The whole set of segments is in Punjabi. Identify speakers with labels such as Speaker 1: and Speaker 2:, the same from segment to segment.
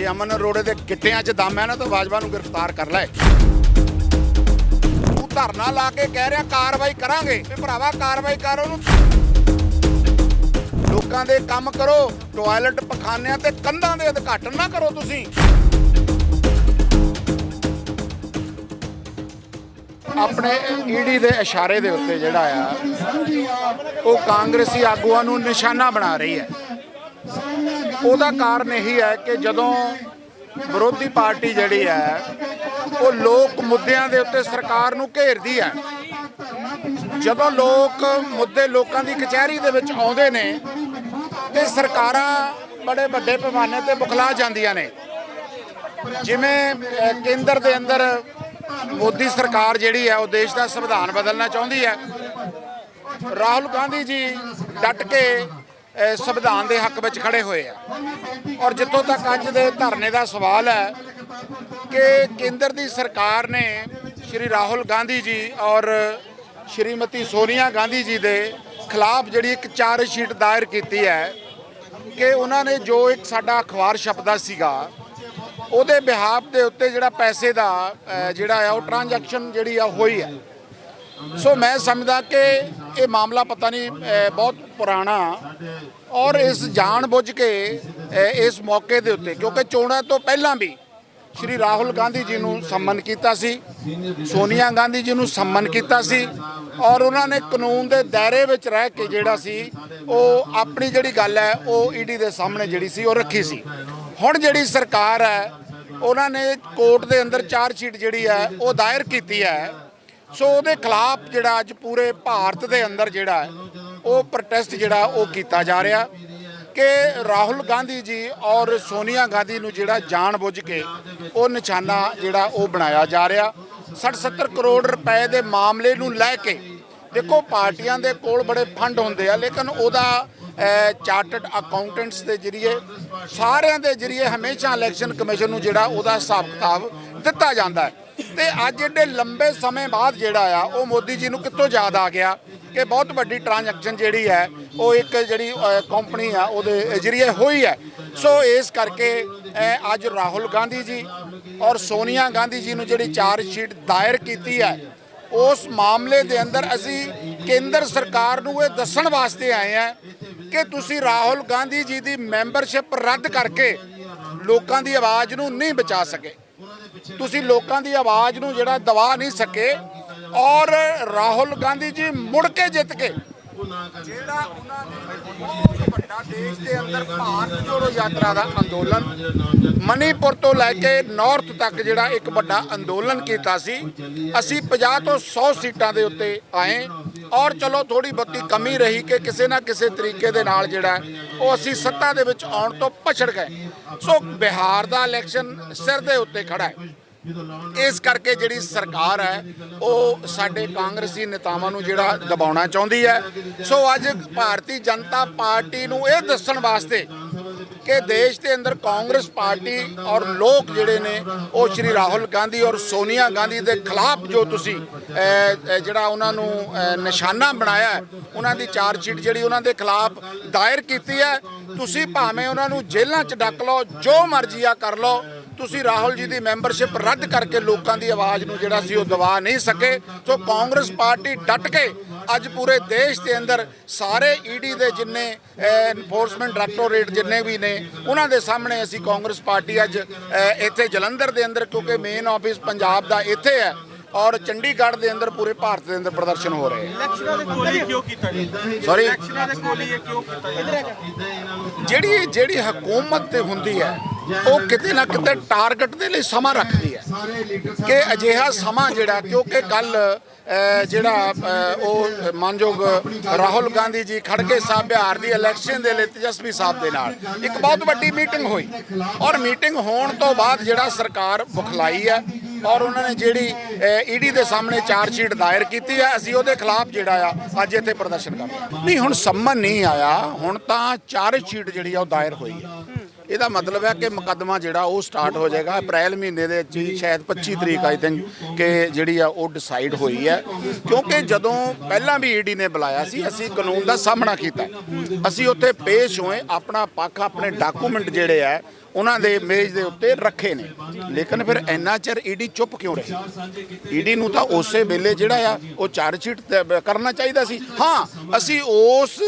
Speaker 1: ਜੇ ਅਮਨ ਅਰੋੜੇ ਦੇ ਗਿੱਟਿਆਂ 'ਚ ਦਮ ਹੈ ਨਾ ਤਾਂ ਬਾਜਵਾ ਨੂੰ ਗ੍ਰਿਫਤਾਰ ਕਰ ਲੈ। ਤੂੰ ਧਰਨਾ ਲਾ ਕੇ ਕਹਿ ਰਿਹਾ ਕਾਰਵਾਈ ਕਰਾਂਗੇ। ਤੇ ਭਰਾਵਾ, ਕਾਰਵਾਈ ਕਰ ਉਹਨੂੰ। ਲੋਕਾਂ ਦੇ ਕੰਮ ਕਰੋ ਟਾਇਲਟ ਪਖਾਨਿਆਂ ਤੇ ਕੰਧਾਂ ਦੇ ਉਦਘਾਟਨ ਨਾ ਕਰੋ ਤੁਸੀਂ। ਆਪਣੇ ਈਡੀ ਦੇ ਇਸ਼ਾਰੇ ਦੇ ਉੱਤੇ ਜਿਹੜਾ ਆ, ਉਹ ਕਾਂਗਰਸੀ ਆਗੂਆਂ ਨੂੰ ਨਿਸ਼ਾਨਾ ਬਣਾ ਰਹੀ ਹੈ। ਉਹਦਾ ਕਾਰਨ ਇਹੀ ਹੈ ਕਿ ਜਦੋਂ ਵਿਰੋਧੀ ਪਾਰਟੀ ਜਿਹੜੀ ਹੈ, ਉਹ ਲੋਕ ਮੁੱਦਿਆਂ ਦੇ ਉੱਤੇ ਸਰਕਾਰ ਨੂੰ ਘੇਰਦੀ ਹੈ। ਜਦੋਂ ਲੋਕ ਮੁੱਦੇ ਲੋਕਾਂ ਦੀ ਕਚਹਿਰੀ ਦੇ ਵਿੱਚ ਆਉਂਦੇ ਨੇ, ਤੇ ਸਰਕਾਰਾਂ ਬੜੇ ਵੱਡੇ ਪੈਮਾਨੇ ਤੇ ਬੁਖਲਾ ਜਾਂਦੀਆਂ ਨੇ। ਜਿਵੇਂ ਕੇਂਦਰ ਦੇ ਅੰਦਰ ਮੋਦੀ ਸਰਕਾਰ ਜਿਹੜੀ ਹੈ, ਉਹ ਦੇਸ਼ ਦਾ ਸੰਵਿਧਾਨ ਬਦਲਣਾ ਚਾਹੁੰਦੀ ਹੈ। ਰਾਹੁਲ ਗਾਂਧੀ ਜੀ ਡਟ ਕੇ ਸੰਵਿਧਾਨ ਦੇ ਹੱਕ ਵਿੱਚ ਖੜੇ ਹੋਏ ਆ। ਔਰ ਜਿੱਥੋਂ ਤੱਕ ਅੱਜ ਦੇ ਧਰਨੇ ਦਾ ਸਵਾਲ ਹੈ ਕਿ ਕੇਂਦਰ ਦੀ ਸਰਕਾਰ ਨੇ ਸ਼੍ਰੀ ਰਾਹੁਲ ਗਾਂਧੀ ਜੀ ਔਰ ਸ਼੍ਰੀਮਤੀ ਸੋਨੀਆ ਗਾਂਧੀ ਜੀ ਦੇ ਖਿਲਾਫ ਜਿਹੜੀ ਇੱਕ ਚਾਰਜ ਸ਼ੀਟ ਦਾਇਰ ਕੀਤੀ ਹੈ ਕਿ ਉਹਨਾਂ ਨੇ ਜੋ ਇੱਕ ਸਾਡਾ ਅਖਬਾਰ ਛਪਦਾ ਸੀਗਾ, ਉਹਦੇ ਬਿਹਾਫ ਦੇ ਉੱਤੇ ਜਿਹੜਾ ਪੈਸੇ ਦਾ ਜਿਹੜਾ ਆ, ਉਹ ਟ੍ਰਾਂਜੈਕਸ਼ਨ ਜਿਹੜੀ ਆ ਹੋਈ ਹੈ। ਸੋ ਮੈਂ ਸਮਝਦਾ ਕਿ ਇਹ ਮਾਮਲਾ ਪਤਾ ਨਹੀਂ ਬਹੁਤ ਪੁਰਾਣਾ ਔਰ ਇਸ ਜਾਣ ਬੁੱਝ ਕੇ ਇਸ ਮੌਕੇ ਦੇ ਉੱਤੇ ਕਿਉਂਕਿ ਚੋਣਾਂ ਤੋਂ ਪਹਿਲਾਂ ਵੀ ਸ਼੍ਰੀ ਰਾਹੁਲ ਗਾਂਧੀ ਜੀ ਨੂੰ ਸੰਮਨ ਕੀਤਾ ਸੀ ਸੋਨੀਆ ਗਾਂਧੀ ਜੀ ਨੂੰ ਸੰਮਨ ਕੀਤਾ ਸੀ ਔਰ ਉਹਨਾਂ ਨੇ ਕਾਨੂੰਨ ਦੇ ਦਾਇਰੇ ਵਿੱਚ ਰਹਿ ਕੇ ਜਿਹੜਾ ਸੀ ਉਹ ਆਪਣੀ ਜਿਹੜੀ ਗੱਲ ਹੈ ਉਹ ਈਡੀ ਦੇ ਸਾਹਮਣੇ ਜਿਹੜੀ ਸੀ ਉਹ ਰੱਖੀ ਸੀ ਹੁਣ ਜਿਹੜੀ ਸਰਕਾਰ ਹੈ ਉਹਨਾਂ ਨੇ ਕੋਰਟ ਦੇ ਅੰਦਰ ਚਾਰ ਸ਼ੀਟ ਜਿਹੜੀ ਹੈ ਉਹ ਦਾਇਰ ਕੀਤੀ ਹੈ ਸੋ ਉਹਦੇ ਖਿਲਾਫ ਜਿਹੜਾ ਅੱਜ ਪੂਰੇ ਭਾਰਤ ਦੇ ਅੰਦਰ ਜਿਹੜਾ ਉਹ ਪ੍ਰੋਟੈਸਟ ਜਿਹੜਾ ਉਹ ਕੀਤਾ ਜਾ ਰਿਹਾ ਕਿ ਰਾਹੁਲ ਗਾਂਧੀ ਜੀ ਔਰ ਸੋਨੀਆ ਗਾਂਧੀ ਨੂੰ ਜਿਹੜਾ ਜਾਣ ਬੁੱਝ ਕੇ ਉਹ ਨਿਸ਼ਾਨਾ ਜਿਹੜਾ ਉਹ ਬਣਾਇਆ ਜਾ ਰਿਹਾ। 60-70 ਕਰੋੜ ਰੁਪਏ ਦੇ ਮਾਮਲੇ ਨੂੰ ਲੈ ਕੇ ਦੇਖੋ ਪਾਰਟੀਆਂ ਦੇ ਕੋਲ ਬੜੇ ਫੰਡ ਹੁੰਦੇ ਆ, ਲੇਕਿਨ ਉਹਦਾ ਚਾਰਟਰਡ ਅਕਾਊਂਟੈਂਟਸ ਦੇ ਜਰੀਏ, ਸਾਰਿਆਂ ਦੇ ਜਰੀਏ ਹਮੇਸ਼ਾ ਇਲੈਕਸ਼ਨ ਕਮਿਸ਼ਨ ਨੂੰ ਜਿਹੜਾ ਉਹਦਾ ਹਿਸਾਬ ਕਿਤਾਬ ਦਿੱਤਾ ਜਾਂਦਾ ਹੈ। ਤੇ ਅੱਜ ਏਡੇ ਲੰਬੇ ਸਮੇਂ ਬਾਅਦ ਜਿਹੜਾ ਆ, ਉਹ ਮੋਦੀ ਜੀ ਨੂੰ ਕਿੱਥੋਂ ਯਾਦ ਆ ਗਿਆ ਕਿ ਬਹੁਤ ਵੱਡੀ ਟ੍ਰਾਂਜੈਕਸ਼ਨ ਜਿਹੜੀ ਹੈ, ਉਹ ਇੱਕ ਜਿਹੜੀ ਕੰਪਨੀ ਆ, ਉਹਦੇ ਜਰੀਏ ਹੋਈ ਹੈ। ਸੋ ਇਸ ਕਰਕੇ ਅੱਜ ਰਾਹੁਲ ਗਾਂਧੀ ਜੀ ਔਰ ਸੋਨੀਆ ਗਾਂਧੀ ਜੀ ਨੂੰ ਜਿਹੜੀ ਚਾਰਜ ਸ਼ੀਟ ਦਾਇਰ ਕੀਤੀ ਹੈ, ਉਸ ਮਾਮਲੇ ਦੇ ਅੰਦਰ ਅਸੀਂ ਕੇਂਦਰ ਸਰਕਾਰ ਨੂੰ ਇਹ ਦੱਸਣ ਵਾਸਤੇ ਆਏ ਆ ਕਿ ਤੁਸੀਂ ਰਾਹੁਲ ਗਾਂਧੀ ਜੀ ਦੀ ਮੈਂਬਰਸ਼ਿਪ ਰੱਦ ਕਰਕੇ ਲੋਕਾਂ ਦੀ ਆਵਾਜ਼ ਨੂੰ ਨਹੀਂ ਬਚਾ ਸਕੇ। ਤੁਸੀਂ ਲੋਕਾਂ ਦੀ ਆਵਾਜ਼ ਨੂੰ ਜਿਹੜਾ ਦਬਾ ਨਹੀਂ ਸਕੇ ਔਰ ਰਾਹੁਲ ਗਾਂਧੀ ਜੀ ਮੁੜ ਕੇ ਜਿੱਤ ਕੇ ਜਿਹੜਾ ਉਹਨਾਂ ਨੇ ਬਹੁਤ ਦੇਸ਼ ਦੇ ਅੰਦਰ ਭਾਰਤ ਜੋੜੋ ਯਾਤਰਾ ਦਾ ਅੰਦੋਲਨ, ਮਨੀਪੁਰ ਤੋਂ ਲੈ ਕੇ ਨਾਰਥ ਤੱਕ ਜਿਹੜਾ ਇੱਕ ਵੱਡਾ ਅੰਦੋਲਨ ਕੀਤਾ ਸੀ, ਅਸੀਂ 50 ਤੋਂ 100 ਸੀਟਾਂ ਦੇ ਉੱਤੇ ਆਏ ਔਰ ਚਲੋ ਥੋੜੀ ਬਹੁਤੀ ਕਮੀ ਰਹੀ ਕਿ ਕਿਸੇ ਨਾ ਕਿਸੇ ਤਰੀਕੇ ਦੇ ਨਾਲ ਜਿਹੜਾ ਉਹ ਅਸੀਂ ਸੱਤਾ ਦੇ ਵਿੱਚ ਆਉਣ ਤੋਂ ਪਛੜ ਗਏ। ਸੋ ਬਿਹਾਰ ਦਾ ਇਲੈਕਸ਼ਨ ਸਿਰ ਦੇ ਉੱਤੇ ਖੜਾ ਹੈ। ਇਸ ਕਰਕੇ ਜਿਹੜੀ ਸਰਕਾਰ ਹੈ, ਉਹ ਸਾਡੇ ਕਾਂਗਰਸੀ ਨੇਤਾਵਾਂ ਨੂੰ ਜਿਹੜਾ ਦਬਾਉਣਾ ਚਾਹੁੰਦੀ ਹੈ। ਸੋ ਅੱਜ ਭਾਰਤੀ ਜਨਤਾ ਪਾਰਟੀ ਨੂੰ ਇਹ ਦੱਸਣ ਵਾਸਤੇ ਕਿ ਦੇਸ਼ ਦੇ ਅੰਦਰ ਕਾਂਗਰਸ ਪਾਰਟੀ ਔਰ ਲੋਕ ਜਿਹੜੇ ਨੇ, ਉਹ ਸ਼੍ਰੀ ਰਾਹੁਲ ਗਾਂਧੀ ਔਰ ਸੋਨੀਆ ਗਾਂਧੀ ਦੇ ਖਿਲਾਫ ਜੋ ਤੁਸੀਂ ਜਿਹੜਾ ਉਹਨਾਂ ਨੂੰ ਨਿਸ਼ਾਨਾ ਬਣਾਇਆ ਉਹਨਾਂ ਦੀ ਚਾਰਜ ਸ਼ੀਟ ਜਿਹੜੀ ਉਹਨਾਂ ਦੇ ਖਿਲਾਫ ਦਾਇਰ ਕੀਤੀ ਹੈ। ਤੁਸੀਂ ਭਾਵੇਂ ਉਹਨਾਂ ਨੂੰ ਜੇਲ੍ਹਾਂ 'ਚ ਡੱਕ ਲਓ, ਜੋ ਮਰਜ਼ੀ ਆ ਕਰ ਲਓ ਤੁਸੀਂ ਰਾਹੁਲ ਜੀ ਦੀ ਮੈਂਬਰਸ਼ਿਪ ਰੱਦ ਕਰਕੇ ਲੋਕਾਂ ਦੀ ਆਵਾਜ਼ ਨੂੰ ਜਿਹੜਾ ਸੀ ਉਹ ਦਬਾ ਨਹੀਂ ਸਕੇ ਸੋ ਕਾਂਗਰਸ ਪਾਰਟੀ ਡਟ ਕੇ ਅੱਜ ਪੂਰੇ ਦੇਸ਼ ਦੇ ਅੰਦਰ ਸਾਰੇ ਈਡੀ ਦੇ ਜਿੰਨੇ ਐਨਫੋਰਸਮੈਂਟ ਡਾਇਰੈਕਟੋਰੇਟ ਜਿੰਨੇ ਵੀ ਨੇ ਉਹਨਾਂ ਦੇ ਸਾਹਮਣੇ ਅਸੀਂ ਕਾਂਗਰਸ ਪਾਰਟੀ ਅੱਜ ਇੱਥੇ ਜਲੰਧਰ ਦੇ ਅੰਦਰ ਕਿਉਂਕਿ ਮੇਨ ਆਫਿਸ ਪੰਜਾਬ ਦਾ ਇੱਥੇ ਹੈ ਔਰ ਚੰਡੀਗੜ੍ਹ ਦੇ ਅੰਦਰ ਪੂਰੇ ਭਾਰਤ ਦੇ ਅੰਦਰ ਪ੍ਰਦਰਸ਼ਨ ਹੋ ਰਹੇ ਹੈ। ਸੌਰੀ ਜਿਹੜੀ ਜਿਹੜੀ ਹਕੂਮਤ ਤੇ ਹੁੰਦੀ ਹੈ ਉਹ ਕਿਤੇ ਨਾ ਕਿਤੇ ਟਾਰਗੇਟ ਦੇ ਲਈ ਸਮਾਂ ਰੱਖਦੀ ਹੈ ਕਿ ਅਜਿਹਾ ਸਮਾਂ ਜਿਹੜਾ ਕਿਉਂਕਿ ਕੱਲ ਜਿਹੜਾ ਉਹ ਮਾਨਯੋਗ ਰਾਹੁਲ ਗਾਂਧੀ ਜੀ ਖੜਕੇ ਸਾਹਿਬ ਬਿਹਾਰ ਦੀ ਇਲੈਕਸ਼ਨ ਦੇ ਲਈ ਤੇਜਸਵੀ ਸਾਹਿਬ ਦੇ ਨਾਲ ਇੱਕ ਬਹੁਤ ਵੱਡੀ ਮੀਟਿੰਗ ਹੋਈ ਔਰ ਮੀਟਿੰਗ ਹੋਣ ਤੋਂ ਬਾਅਦ ਜਿਹੜਾ ਸਰਕਾਰ ਬੁਖਲਾਈ ਹੈ ਔਰ ਉਹਨਾਂ ਨੇ ਜਿਹੜੀ ਈਡੀ ਦੇ ਸਾਹਮਣੇ ਚਾਰਜ ਸ਼ੀਟ ਦਾਇਰ ਕੀਤੀ ਹੈ, ਅਸੀਂ ਉਹਦੇ ਖਿਲਾਫ ਜਿਹੜਾ ਆ ਅੱਜ ਇੱਥੇ ਪ੍ਰਦਰਸ਼ਨ ਕਰ ਰਹੇ ਨਹੀਂ, ਹੁਣ ਸੰਮਨ ਨਹੀਂ ਆਇਆ, ਹੁਣ ਤਾਂ ਚਾਰਜ ਸ਼ੀਟ ਜਿਹੜੀ ਆ ਉਹ ਦਾਇਰ ਹੋਈ ਹੈ। ਇਹਦਾ ਮਤਲਬ ਹੈ ਕਿ ਮੁਕੱਦਮਾ ਜਿਹੜਾ ਉਹ ਸਟਾਰਟ ਹੋ ਜਾਏਗਾ। ਅਪ੍ਰੈਲ ਮਹੀਨੇ ਦੇ ਵਿੱਚ ਹੀ ਸ਼ਾਇਦ 25 ਤਰੀਕ ਆਈ ਥਿੰਕ ਕਿ ਜਿਹੜੀ ਆ ਉਹ ਡਿਸਾਈਡ ਹੋਈ ਹੈ। ਕਿਉਂਕਿ ਜਦੋਂ ਪਹਿਲਾਂ ਵੀ ਈਡੀ ਨੇ ਬੁਲਾਇਆ ਸੀ, ਅਸੀਂ ਕਾਨੂੰਨ ਦਾ ਸਾਹਮਣਾ ਕੀਤਾ। ਅਸੀਂ ਉੱਥੇ ਪੇਸ਼ ਹੋਏ, ਆਪਣਾ ਪੱਖ, ਆਪਣੇ ਡਾਕੂਮੈਂਟ ਜਿਹੜੇ ਆ, ਉਹਨਾਂ ਦੇ ਮੇਜ਼ ਦੇ ਉੱਤੇ ਰੱਖੇ ਨੇ। ਲੇਕਿਨ ਫਿਰ ਇੰਨਾ ਚਿਰ ਈਡੀ ਚੁੱਪ ਕਿਉਂ ਰਹੀ? ਈਡੀ ਨੂੰ ਤਾਂ ਉਸੇ ਵੇਲੇ ਜਿਹੜਾ ਆ, ਉਹ ਚਾਰਜ ਸ਼ੀਟ ਕਰਨਾ ਚਾਹੀਦਾ ਸੀ। ਹਾਂ, ਅਸੀਂ ਉਸ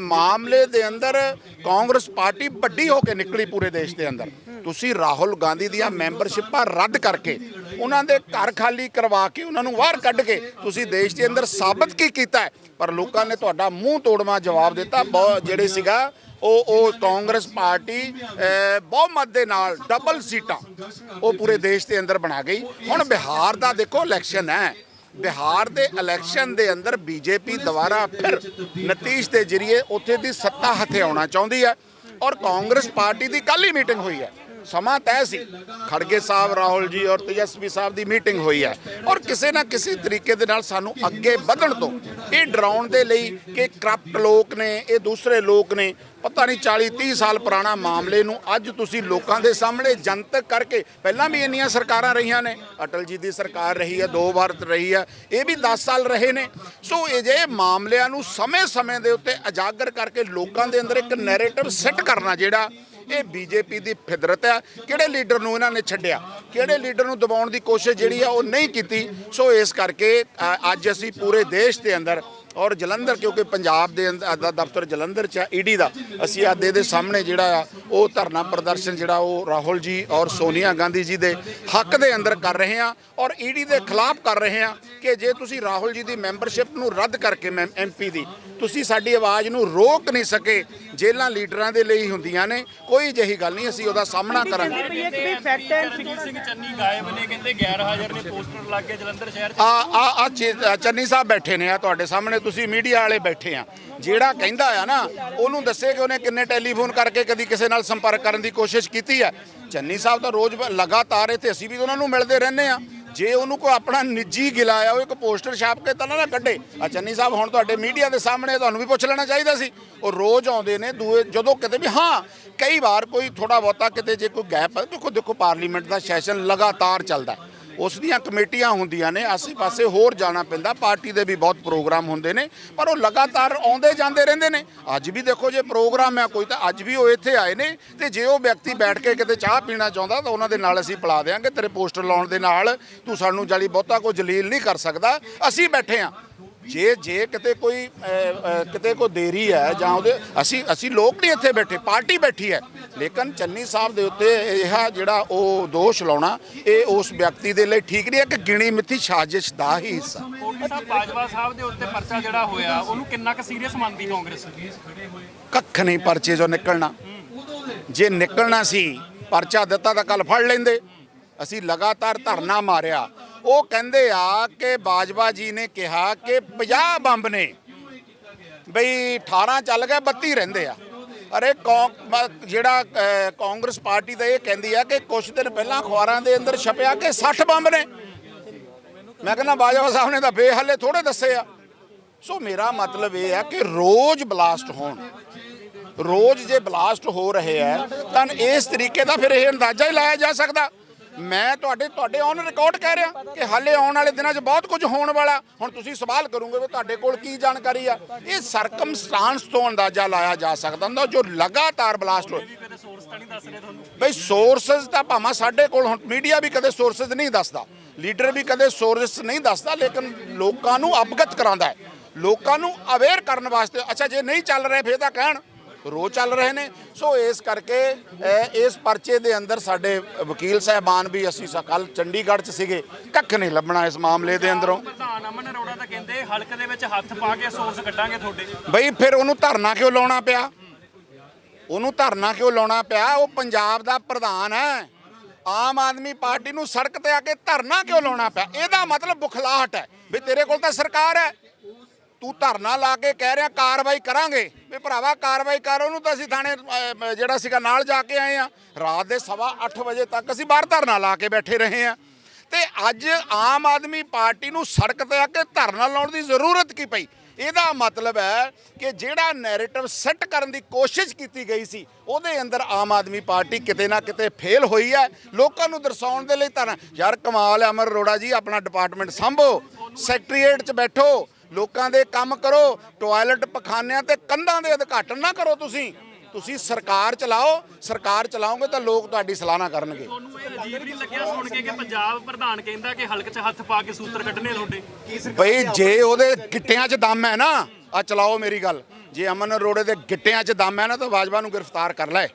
Speaker 1: ਮਾਮਲੇ ਦੇ ਅੰਦਰ ਕਾਂਗਰਸ ਪਾਰਟੀ ਵੱਡੀ ਹੋ ਕੇ ਨਿਕਲ। ਨਿਕਲੀ ਪੂਰੇ ਦੇਸ਼ ਦੇ ਅੰਦਰ। ਤੁਸੀਂ ਰਾਹੁਲ ਗਾਂਧੀ ਦੀਆਂ ਮੈਂਬਰਸ਼ਿਪਾਂ ਰੱਦ ਕਰਕੇ ਉਹਨਾਂ ਦੇ ਘਰ ਖਾਲੀ ਕਰਵਾ ਕੇ ਉਹਨਾਂ ਨੂੰ ਬਾਹਰ ਕੱਢ ਕੇ ਤੁਸੀਂ ਦੇਸ਼ ਦੇ ਅੰਦਰ ਸਾਬਤ ਕੀ ਕੀਤਾ ਪਰ ਲੋਕਾਂ ਨੇ ਤੁਹਾਡਾ ਮੂੰਹ ਤੋੜਵਾ ਜਵਾਬ ਦਿੱਤਾ। ਬਹੁਤ ਜਿਹੜੇ ਸੀਗਾ, ਉਹ ਉਹ ਕਾਂਗਰਸ ਪਾਰਟੀ ਬਹੁਮਤ ਦੇ ਨਾਲ ਡਬਲ ਸੀਟਾਂ ਉਹ ਪੂਰੇ ਦੇਸ਼ ਦੇ ਅੰਦਰ ਬਣਾ ਗਈ। ਹੁਣ ਬਿਹਾਰ ਦਾ ਦੇਖੋ ਇਲੈਕਸ਼ਨ ਹੈ। ਬਿਹਾਰ ਦੇ ਇਲੈਕਸ਼ਨ ਦੇ ਅੰਦਰ ਬੀਜੇਪੀ ਦੁਬਾਰਾ ਫਿਰ ਨਤੀਸ਼ ਦੇ ਜਰੀਏ ਉੱਥੇ ਦੀ ਸੱਤਾ ਹੱਥੇ ਆਉਣਾ ਚਾਹੁੰਦੀ ਹੈ। ਔਰ ਕਾਂਗਰਸ ਪਾਰਟੀ ਦੀ ਕੱਲ ਹੀ ਮੀਟਿੰਗ ਹੋਈ ਹੈ। ਸਮਾਂ ਤੈਅ ਸੀ। ਖੜਗੇ ਸਾਹਿਬ, ਰਾਹੁਲ ਜੀ ਔਰ ਤੇਜਸਵੀ ਸਾਹਿਬ ਦੀ ਮੀਟਿੰਗ ਹੋਈ ਹੈ। ਔਰ ਕਿਸੇ ਨਾ ਕਿਸੇ ਤਰੀਕੇ ਦੇ ਨਾਲ ਸਾਨੂੰ ਅੱਗੇ ਵਧਣ ਤੋਂ, ਇਹ ਡਰਾਉਣ ਦੇ ਲਈ ਕਿ ਕਰਪਟ ਲੋਕ ਨੇ, ਇਹ ਦੂਸਰੇ ਲੋਕ ਨੇ, ਪਤਾ ਨਹੀਂ 40 30 ਸਾਲ ਪੁਰਾਣਾ ਮਾਮਲੇ ਨੂੰ ਅੱਜ ਤੁਸੀਂ ਲੋਕਾਂ ਦੇ ਸਾਹਮਣੇ ਜਨਤਕ ਕਰਕੇ, ਪਹਿਲਾਂ ਵੀ ਇੰਨੀਆਂ ਸਰਕਾਰਾਂ ਰਹੀਆਂ ਨੇ, ਅਟਲ ਜੀ ਦੀ ਸਰਕਾਰ ਰਹੀ ਹੈ, ਦੋ ਵਾਰ ਰਹੀ ਹੈ, ਇਹ ਵੀ 10 ਸਾਲ ਰਹੇ ਨੇ। ਸੋ ਇਹ ਜੇ ਮਾਮਲਿਆਂ ਨੂੰ ਸਮੇਂ-ਸਮੇਂ ਦੇ ਉੱਤੇ ਉਜਾਗਰ ਕਰਕੇ ਲੋਕਾਂ ਦੇ ਅੰਦਰ ਇੱਕ ਨੈਰੇਟਿਵ ਸੈੱਟ ਕਰਨਾ ਜਿਹੜਾ ਇਹ ਬੀਜੇਪੀ ਦੀ ਫਿਦਰਤ ਹੈ। ਕਿਹੜੇ ਲੀਡਰ ਨੂੰ ਇਹਨਾਂ ਨੇ ਛੱਡਿਆ? ਕਿਹੜੇ ਲੀਡਰ ਨੂੰ ਦਬਾਉਣ ਦੀ ਕੋਸ਼ਿਸ਼ ਜਿਹੜੀ ਆ ਉਹ ਨਹੀਂ ਕੀਤੀ? ਸੋ ਇਸ ਕਰਕੇ ਅੱਜ ਅਸੀਂ ਪੂਰੇ ਦੇਸ਼ ਦੇ ਅੰਦਰ ਔਰ ਜਲੰਧਰ ਕਿਉਂਕਿ ਪੰਜਾਬ ਦੇ ਅੰਦਰ ਦਾ ਦਫ਼ਤਰ ਜਲੰਧਰ ਚ ਈਡੀ ਦਾ। ਅਸੀਂ ਅੱਜ ਦੇ ਸਾਹਮਣੇ ਜਿਹੜਾ ਆ ਉਹ ਧਰਨਾ ਪ੍ਰਦਰਸ਼ਨ ਜਿਹੜਾ ਉਹ ਰਾਹੁਲ ਜੀ ਔਰ ਸੋਨੀਆ ਗਾਂਧੀ ਜੀ ਦੇ ਹੱਕ ਦੇ ਅੰਦਰ ਕਰ ਰਹੇ ਆ ਔਰ ਈਡੀ ਦੇ ਖਿਲਾਫ ਕਰ ਰਹੇ ਆ ਕਿ ਜੇ ਤੁਸੀਂ ਰਾਹੁਲ ਜੀ ਦੀ ਮੈਂਬਰਸ਼ਿਪ ਨੂੰ ਰੱਦ ਕਰਕੇ ਐਮਪੀ ਦੀ ਤੁਸੀਂ ਸਾਡੀ ਆਵਾਜ਼ ਨੂੰ ਰੋਕ ਨਹੀਂ ਸਕੇ ਜੇਲ੍ਹਾਂ ਲੀਡਰਾਂ ਦੇ ਲਈ ਹੁੰਦੀਆਂ ਨੇ ਕੋਈ ਜਿਹੀ ਗੱਲ ਨਹੀਂ ਅਸੀਂ ਉਹਦਾ ਸਾਹਮਣਾ ਕਰਾਂਗੇ।
Speaker 2: ਵੀ ਇੱਕ ਵੀ ਫੈਕਟ ਹੈ
Speaker 3: ਚਰਨਜੀਤ ਸਿੰਘ ਚੰਨੀ ਗਾਇਬ ਨੇ ਕਹਿੰਦੇ ਗੈਰ ਹਾਜ਼ਰ ਨੇ ਪੋਸਟਰ ਲੱਗ ਕੇ ਜਲੰਧਰ ਸ਼ਹਿਰ 'ਚ।
Speaker 1: ਆ ਆ ਚੰਨੀ ਸਾਹਿਬ ਬੈਠੇ ਨੇ ਆ ਤੁਹਾਡੇ ਸਾਹਮਣੇ ਤੁਸੀਂ ਮੀਡੀਆ ਵਾਲੇ ਬੈਠੇ ਆ। ਜਿਹੜਾ ਕਹਿੰਦਾ ਆ ਨਾ, ਉਹਨੂੰ ਦੱਸੇ ਕਿ ਉਹਨੇ ਕਿੰਨੇ ਟੈਲੀਫੋਨ ਕਰਕੇ ਕਦੀ ਕਿਸੇ ਨਾਲ ਸੰਪਰਕ ਕਰਨ ਦੀ ਕੋਸ਼ਿਸ਼ ਕੀਤੀ ਹੈ ਚੰਨੀ ਸਾਹਿਬ ਤਾਂ ਰੋਜ਼ ਲਗਾਤਾਰ ਇੱਥੇ, ਅਸੀਂ ਵੀ ਉਹਨਾਂ ਨੂੰ ਮਿਲਦੇ ਰਹਿੰਦੇ ਆ। ਜੇ ਉਹਨੂੰ ਕੋਈ ਆਪਣਾ ਨਿੱਜੀ ਗਿਲਾ ਆ, ਉਹ ਇੱਕ ਪੋਸਟਰ ਛਾਪ ਕੇ ਤਾਂ ਨਾ ਕੱਢੇ, ਆ ਚੰਨੀ ਸਾਹਿਬ ਹੁਣ ਤੁਹਾਡੇ ਮੀਡੀਆ ਦੇ ਸਾਹਮਣੇ ਤੁਹਾਨੂੰ ਵੀ ਪੁੱਛ ਲੈਣਾ ਚਾਹੀਦਾ ਸੀ। ਉਹ ਰੋਜ਼ ਆਉਂਦੇ ਨੇ, ਦੂਏ ਜਦੋਂ ਕਿਤੇ ਵੀ, ਹਾਂ, ਕਈ ਵਾਰ ਕੋਈ ਥੋੜਾ ਬਹੁਤਾ ਕਿਤੇ ਜੇ ਕੋਈ ਗੈਪ ਹੈ ਦੇਖੋ ਦੇਖੋ, ਪਾਰਲੀਮੈਂਟ ਦਾ ਸੈਸ਼ਨ ਲਗਾਤਾਰ ਚੱਲਦਾ। ਉਸ ਦੀਆਂ ਕਮੇਟੀਆਂ ਹੁੰਦੀਆਂ ਨੇ ਆਸੇ-ਪਾਸੇ ਹੋਰ ਜਾਣਾ ਪੈਂਦਾ, ਪਾਰਟੀ ਦੇ ਵੀ ਬਹੁਤ ਪ੍ਰੋਗਰਾਮ ਹੁੰਦੇ ਨੇ, ਪਰ ਉਹ ਲਗਾਤਾਰ ਆਉਂਦੇ ਜਾਂਦੇ ਰਹਿੰਦੇ ਨੇ। ਅੱਜ ਵੀ ਦੇਖੋ ਜੇ ਪ੍ਰੋਗਰਾਮ ਹੈ ਕੋਈ ਤਾਂ ਅੱਜ ਵੀ ਉਹ ਇੱਥੇ ਆਏ ਨੇ, ਤੇ ਜੇ ਉਹ ਵਿਅਕਤੀ ਬੈਠ ਕੇ ਕਿਤੇ ਚਾਹ ਪੀਣਾ ਚਾਹੁੰਦਾ ਤਾਂ ਉਹਨਾਂ ਦੇ ਨਾਲ ਅਸੀਂ ਪਿਲਾ ਦੇਾਂਗੇ ਤੇਰੇ ਪੋਸਟਰ ਲਾਉਣ ਦੇ ਨਾਲ ਤੂੰ ਸਾਨੂੰ ਜਾਲੀ ਬਹੁਤਾ ਕੋਈ ਜਲੀਲ ਨਹੀਂ ਕਰ ਸਕਦਾ। ਅਸੀਂ ਬੈਠੇ ਆ ਜੇ ਜੇ ਕਿਤੇ ਕੋਈ ਕਿਤੇ ਕੋਈ ਦੇਰੀ ਹੈ ਜਾਂ ਉਹਦੇ ਅਸੀਂ ਅਸੀਂ ਲੋਕ ਨਹੀਂ ਇੱਥੇ ਬੈਠੇ ਪਾਰਟੀ ਬੈਠੀ ਹੈ। ਲੇਕਿਨ ਚੰਨੀ ਸਾਹਿਬ ਦੇ ਉੱਤੇ ਇਹ ਜਿਹੜਾ ਉਹ ਦੋਸ਼ ਲਾਉਣਾ ਇਹ ਉਸ ਵਿਅਕਤੀ ਦੇ ਲਈ ਠੀਕ ਨਹੀਂ ਹੈ ਕਿ ਗਿਣੀ ਮਿੱਥੀ ਸਾਜ਼ਿਸ਼ ਦਾ ਹੀ ਹਿੱਸਾ।
Speaker 3: ਸਾਹਿਬ ਬਾਜਵਾ ਸਾਹਿਬ ਦੇ ਉੱਤੇ ਪਰਚਾ ਜਿਹੜਾ ਹੋਇਆ ਉਹਨੂੰ ਕਿੰਨਾ ਕੁ ਸੀਰੀਅਸ ਮੰਨਦੀ ਕਾਂਗਰਸ?
Speaker 1: ਕੱਖ ਨਹੀਂ ਪਰਚੇ ਚੋਂ ਨਿਕਲਣਾ। ਜੇ ਨਿਕਲਣਾ ਸੀ ਪਰਚਾ ਦਿੱਤਾ ਤਾਂ ਕੱਲ ਫੜ ਲੈਂਦੇ। ਅਸੀਂ ਲਗਾਤਾਰ ਧਰਨਾ ਮਾਰਿਆ। ਉਹ ਕਹਿੰਦੇ ਆ ਕਿ ਬਾਜਵਾ ਜੀ ਨੇ ਕਿਹਾ ਕਿ 50 ਬੰਬ ਨੇ। ਬਈ 18 ਚੱਲ ਗਏ 32 ਰਹਿੰਦੇ ਆ। ਅਰੇ ਕੌਂ- ਜਿਹੜਾ ਕਾਂਗਰਸ ਪਾਰਟੀ ਦਾ ਇਹ ਕਹਿੰਦੀ ਆ ਕਿ ਕੁਝ ਦਿਨ ਪਹਿਲਾਂ ਅਖਬਾਰਾਂ ਦੇ ਅੰਦਰ ਛਪਿਆ ਕਿ 60 ਬੰਬ ਨੇ। ਮੈਂ ਕਹਿੰਦਾ, ਬਾਜਵਾ ਸਾਹਿਬ ਨੇ ਤਾਂ ਬੇਹੱਲੇ ਥੋੜੇ ਦੱਸੇ ਆ। ਸੋ ਮੇਰਾ ਮਤਲਬ ਇਹ ਹੈ ਕਿ ਰੋਜ਼ ਬਲਾਸਟ ਹੋਣ। ਰੋਜ਼ ਜੇ ਬਲਾਸਟ ਹੋ ਰਹੇ ਹੈ ਤਾਂ ਇਸ ਤਰੀਕੇ ਦਾ ਫਿਰ ਇਹ ਅੰਦਾਜ਼ਾ ਹੀ ਲਾਇਆ ਜਾ ਸਕਦਾ। ਮੈਂ ਤੁਹਾਡੇ ਤੁਹਾਡੇ ਔਨ ਰਿਕਾਰਡ ਕਹਿ ਰਿਹਾ ਕਿ ਹਾਲੇ ਆਉਣ ਵਾਲੇ ਦਿਨਾਂ 'ਚ ਬਹੁਤ ਕੁਝ ਹੋਣ ਵਾਲਾ। ਹੁਣ ਤੁਸੀਂ ਸਵਾਲ ਕਰੋਗੇ ਵੀ ਤੁਹਾਡੇ ਕੋਲ ਕੀ ਜਾਣਕਾਰੀ ਆ? ਇਹ ਸਰਕਮਸਟਾਂਸ ਤੋਂ ਅੰਦਾਜ਼ਾ ਲਾਇਆ ਜਾ ਸਕਦਾ ਹੁੰਦਾ, ਜੋ ਲਗਾਤਾਰ ਬਲਾਸਟ ਹੋਏ। ਬਈ ਸੋਰਸਸ ਤਾਂ ਭਾਵੇਂ ਸਾਡੇ ਕੋਲ ਹੁਣ ਮੀਡੀਆ ਵੀ ਕਦੇ ਸੋਰਸਸ ਨਹੀਂ ਦੱਸਦਾ। ਲੀਡਰ ਵੀ ਕਦੇ ਸੋਰਸ ਨਹੀਂ ਦੱਸਦਾ, ਲੇਕਿਨ ਲੋਕਾਂ ਨੂੰ ਅਵਗਤ ਕਰਾਉਂਦਾ ਹੈ। ਲੋਕਾਂ ਨੂੰ ਅਵੇਅਰ ਕਰਨ ਵਾਸਤੇ, ਅੱਛਾ, ਜੇ ਨਹੀਂ ਚੱਲ ਰਿਹਾ, ਫੇਰ ਤਾਂ ਕਹਿਣ। ਰੋਜ਼ ਚੱਲ ਰਹੇ ਨੇ। ਸੋ ਇਸ ਕਰਕੇ ਇਸ ਪਰਚੇ ਦੇ ਅੰਦਰ ਸਾਡੇ ਵਕੀਲ ਸਾਹਿਬਾਨ ਵੀ ਅਸੀਂ ਕੱਲ ਚੰਡੀਗੜ੍ਹ 'ਚ ਸੀਗੇ ਕੱਖ ਨਹੀਂ ਲੱਭਣਾ ਇਸ ਮਾਮਲੇ ਦੇ ਅੰਦਰੋਂ।
Speaker 3: ਪ੍ਰਧਾਨ ਅਮਨ ਅਰੋੜਾ ਤਾਂ ਕਹਿੰਦੇ ਹਲਕ ਦੇ ਵਿੱਚ ਹੱਥ ਪਾ ਕੇ ਸੋਰਸ ਕੱਢਾਂਗੇ ਤੁਹਾਡੇ।
Speaker 1: ਬਈ ਫਿਰ ਉਹਨੂੰ ਧਰਨਾ ਕਿਉਂ ਲਾਉਣਾ ਪਿਆ? ਉਹਨੂੰ ਧਰਨਾ ਕਿਉਂ ਲਾਉਣਾ ਪਿਆ? ਉਹ ਪੰਜਾਬ ਦਾ ਪ੍ਰਧਾਨ ਹੈ। ਆਮ ਆਦਮੀ ਪਾਰਟੀ ਨੂੰ ਸੜਕ ਤੇ ਆ ਕੇ ਧਰਨਾ ਕਿਉਂ ਲਾਉਣਾ ਪਿਆ? ਇਹਦਾ ਮਤਲਬ ਬੁਖਲਾਹਟ ਹੈ। ਵੀ ਤੇਰੇ ਕੋਲ ਤਾਂ ਸਰਕਾਰ ਹੈ। ਤੂੰ ਧਰਨਾ ਲਾ ਕੇ ਕਹਿ ਰਿਹਾ ਕਾਰਵਾਈ ਕਰਾਂਗੇ। ਵੀ ਭਰਾਵਾ ਕਾਰਵਾਈ ਕਰ ਉਹਨੂੰ ਤਾਂ ਅਸੀਂ ਥਾਣੇ ਅਹ, ਜਿਹੜਾ ਸੀਗਾ ਨਾਲ ਜਾ ਕੇ ਆਏ ਆ। ਰਾਤ ਦੇ ਸਵਾ ਅੱਠ ਵਜੇ ਤੱਕ ਅਸੀਂ ਬਾਹਰ ਧਰਨਾ ਲਾ ਕੇ ਬੈਠੇ ਰਹੇ ਆ। ਤੇ ਅੱਜ ਆਮ ਆਦਮੀ ਪਾਰਟੀ ਨੂੰ ਸੜਕ ਤੇ ਆ ਕੇ ਧਰਨਾ ਲਾਉਣ ਦੀ ਜ਼ਰੂਰਤ ਕੀ ਪਈ? ਇਹਦਾ ਮਤਲਬ ਹੈ ਕਿ ਜਿਹੜਾ ਨੈਰੇਟਿਵ ਸੈੱਟ ਕਰਨ ਦੀ ਕੋਸ਼ਿਸ਼ ਕੀਤੀ ਗਈ ਸੀ ਉਹਦੇ ਅੰਦਰ ਆਮ ਆਦਮੀ ਪਾਰਟੀ ਕਿਤੇ ਨਾ ਕਿਤੇ ਫੇਲ ਹੋਈ ਹੈ। ਲੋਕਾਂ ਨੂੰ ਦਰਸਾਉਣ ਦੇ ਲਈ ਧਰਨਾ ਯਾਰ ਕਮਾਲ ਹੈ ਅਮਰ ਅਰੋੜਾ ਜੀ ਆਪਣਾ ਡਿਪਾਰਟਮੈਂਟ ਸੰਭੋ। ਸੈਕਟਰੀਏਟ 'ਚ ਬੈਠੋ। ਲੋਕਾਂ ਦੇ ਕੰਮ ਕਰੋ ਟਾਇਲਟ ਪਖਾਨਿਆਂ ਤੇ ਕੰਧਾਂ ਦੇ ਉਦਘਾਟਨ ਨਾ ਕਰੋ ਤੁਸੀਂ। ਤੁਸੀਂ ਸਰਕਾਰ ਚਲਾਓ ਸਰਕਾਰ ਚਲਾਓਗੇ ਤਾਂ ਲੋਕ ਤੁਹਾਡੀ ਸਲਾਹਨਾ ਕਰਨਗੇ।
Speaker 3: ਤੁਹਾਨੂੰ ਇਹ ਅਜੀਬ ਨਹੀਂ ਲੱਗਿਆ ਸੁਣ ਕੇ ਕਿ ਪੰਜਾਬ ਪ੍ਰਧਾਨ ਕਹਿੰਦਾ ਕਿ ਹਲਕ 'ਚ ਹੱਥ ਪਾ ਕੇ ਸੂਤਰ ਕੱਢਣੇ ਤੁਹਾਡੇ?
Speaker 1: ਬਈ ਜੇ ਉਹਦੇ ਗਿੱਟਿਆਂ 'ਚ ਦਮ ਹੈ ਨਾ ਆ ਚਲਾਓ ਮੇਰੀ ਗੱਲ। ਜੇ ਅਮਨ ਅਰੋੜੇ ਦੇ ਗਿੱਟਿਆਂ 'ਚ ਦਮ ਹੈ ਨਾ ਤਾਂ ਬਾਜਵਾ ਨੂੰ ਗ੍ਰਿਫਤਾਰ ਕਰ ਲੈ।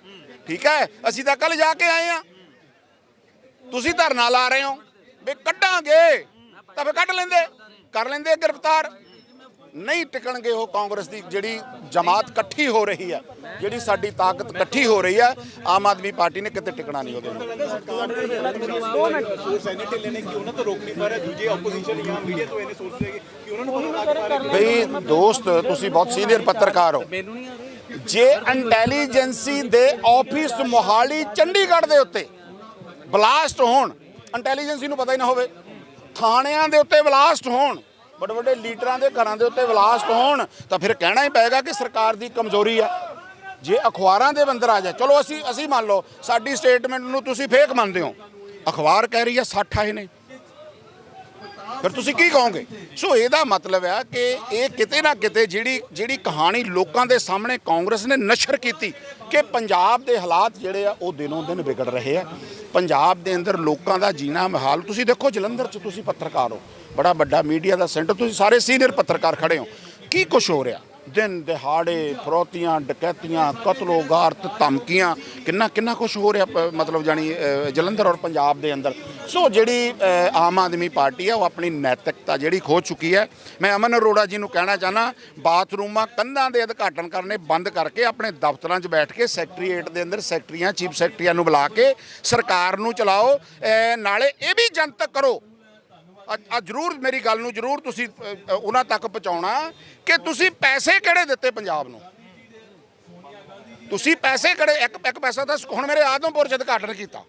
Speaker 1: ਠੀਕ ਹੈ? ਅਸੀਂ ਤਾਂ ਕੱਲ ਜਾ ਕੇ ਆਏ ਆ ਤੁਸੀਂ ਧਰਨਾ ਲਾ ਰਹੇ ਹੋ। ਵੀ ਕੱਢਾਂਗੇ। ਤਾਂ ਫੇ ਕੱਢ ਲੈਂਦੇ। ਕਰ ਲੈਂਦੇ ਗ੍ਰਿਫਤਾਰ। ਨਹੀਂ ਟਿਕਣਗੇ ਉਹ ਕਾਂਗਰਸ ਦੀ ਜਿਹੜੀ ਜਮਾਤ ਇਕੱਠੀ ਹੋ ਰਹੀ ਹੈ ਜਿਹੜੀ ਸਾਡੀ ਤਾਕਤ ਇਕੱਠੀ ਹੋ ਰਹੀ ਹੈ ਆਮ ਆਦਮੀ ਪਾਰਟੀ ਨੇ ਕਿਤੇ ਟਿਕਣਾ ਨਹੀਂ ਉਹਦੇ ਬਈ ਦੋਸਤ ਤੁਸੀਂ ਬਹੁਤ ਸੀਨੀਅਰ ਪੱਤਰਕਾਰ ਹੋ। ਜੇ ਇੰਟੈਲੀਜੈਂਸੀ ਦੇ ਆਫਿਸ ਮੋਹਾਲੀ ਚੰਡੀਗੜ੍ਹ ਦੇ ਉੱਤੇ ਬਲਾਸਟ ਹੋਣ ਇੰਟੈਲੀਜੈਂਸੀ ਨੂੰ ਪਤਾ ਹੀ ਨਾ ਹੋਵੇ ਥਾਣਿਆਂ ਦੇ ਉੱਤੇ ਬਲਾਸਟ ਹੋਣ ਵੱਡੇ ਵੱਡੇ ਲੀਡਰਾਂ ਦੇ ਘਰਾਂ ਦੇ ਉੱਤੇ ਵਿਲਾਸਟ ਹੋਣ, ਤਾਂ ਫਿਰ ਕਹਿਣਾ ਹੀ ਪਏਗਾ ਕਿ ਸਰਕਾਰ ਦੀ ਕਮਜ਼ੋਰੀ ਆ। ਜੇ ਅਖਬਾਰਾਂ ਦੇ ਅੰਦਰ ਆ ਜਾ ਚਲੋ ਅਸੀਂ ਅਸੀਂ ਮੰਨ ਲਓ, ਸਾਡੀ ਸਟੇਟਮੈਂਟ ਨੂੰ ਤੁਸੀਂ ਫੇਕ ਮੰਨਦੇ ਹੋ। ਅਖਬਾਰ ਕਹਿ ਰਹੀ ਹੈ 60 ਆਏ ਨੇ ਫਿਰ ਤੁਸੀਂ ਕੀ ਕਹੋਗੇ? ਸੋ ਇਹਦਾ ਮਤਲਬ ਹੈ ਕਿ ਇਹ ਕਿਤੇ ਨਾ ਕਿਤੇ ਜਿਹੜੀ ਜਿਹੜੀ ਕਹਾਣੀ ਲੋਕਾਂ ਦੇ ਸਾਹਮਣੇ ਕਾਂਗਰਸ ਨੇ ਨਸ਼ਰ ਕੀਤੀ ਕਿ ਪੰਜਾਬ ਦੇ ਹਾਲਾਤ ਜਿਹੜੇ ਆ, ਉਹ ਦਿਨੋਂ ਦਿਨ ਵਿਗੜ ਰਹੇ ਆ। ਪੰਜਾਬ ਦੇ ਅੰਦਰ ਲੋਕਾਂ ਦਾ ਜੀਣਾ ਮਹਾਲ। ਤੁਸੀਂ ਦੇਖੋ ਜਲੰਧਰ 'ਚ ਤੁਸੀਂ ਪੱਤਰਕਾਰ ਹੋ। ਬੜਾ ਵੱਡਾ ਮੀਡੀਆ ਦਾ ਸੈਂਟਰ, ਤੁਸੀਂ ਸਾਰੇ ਸੀਨੀਅਰ ਪੱਤਰਕਾਰ ਖੜੇ ਹੋ। ਕੀ ਕੁਝ ਹੋ ਰਿਹਾ? ਦਿਨ ਦਿਹਾੜੇ, ਫਰੋਤੀਆਂ, ਡਕੈਤੀਆਂ ਕਤਲੋ ਗਾਰਤ ਧਮਕੀਆਂ, ਕਿੰਨਾ ਕਿੰਨਾ ਕੁਝ ਹੋ ਰਿਹਾ ਪ- ਮਤਲਬ ਜਾਨੀ ਜਲੰਧਰ ਔਰ ਪੰਜਾਬ ਦੇ ਅੰਦਰ? ਸੋ ਜਿਹੜੀ ਆਮ ਆਦਮੀ ਪਾਰਟੀ ਆ, ਉਹ ਆਪਣੀ ਨੈਤਿਕਤਾ ਜਿਹੜੀ ਖੋ ਚੁੱਕੀ ਹੈ। ਮੈਂ ਅਮਨ ਅਰੋੜਾ ਜੀ ਨੂੰ ਕਹਿਣਾ ਚਾਹਨਾ, ਬਾਥਰੂਮਾਂ ਕੰਧਾਂ ਦੇ ਉਦਘਾਟਨ ਕਰਨੇ ਬੰਦ ਕਰਕੇ ਆਪਣੇ ਦਫ਼ਤਰਾਂ 'ਚ ਬੈਠ ਕੇ ਸੈਕਟਰੀਏਟ ਦੇ ਅੰਦਰ ਸੈਕਟਰੀਆਂ, ਚੀਫ ਸੈਕਟਰੀਆਂ ਨੂੰ ਬੁਲਾ ਕੇ ਸਰਕਾਰ ਨੂੰ ਚਲਾਓ। ਨਾਲੇ ਇਹ ਵੀ ਜਨਤਕ ਕਰੋ। ਆ ਜਰੂਰ ਮੇਰੀ ਗੱਲ ਨੂੰ ਜਰੂਰ ਤੁਸੀਂ ਉਹਨਾਂ ਤੱਕ ਪਹੁੰਚਾਉਣਾ ਕਿ ਤੁਸੀਂ ਪੈਸੇ ਕਿਹੜੇ ਦਿੱਤੇ ਪੰਜਾਬ ਨੂੰ? ਤੁਸੀਂ ਪੈਸੇ ਕਿਹੜੇ, ਇੱਕ ਇੱਕ ਪੈਸਾ ਤਾਂ ਹੁਣ ਮੇਰੇ ਆਦਮਪੁਰ ਚ ਉਦਘਾਟਨ ਕੀਤਾ।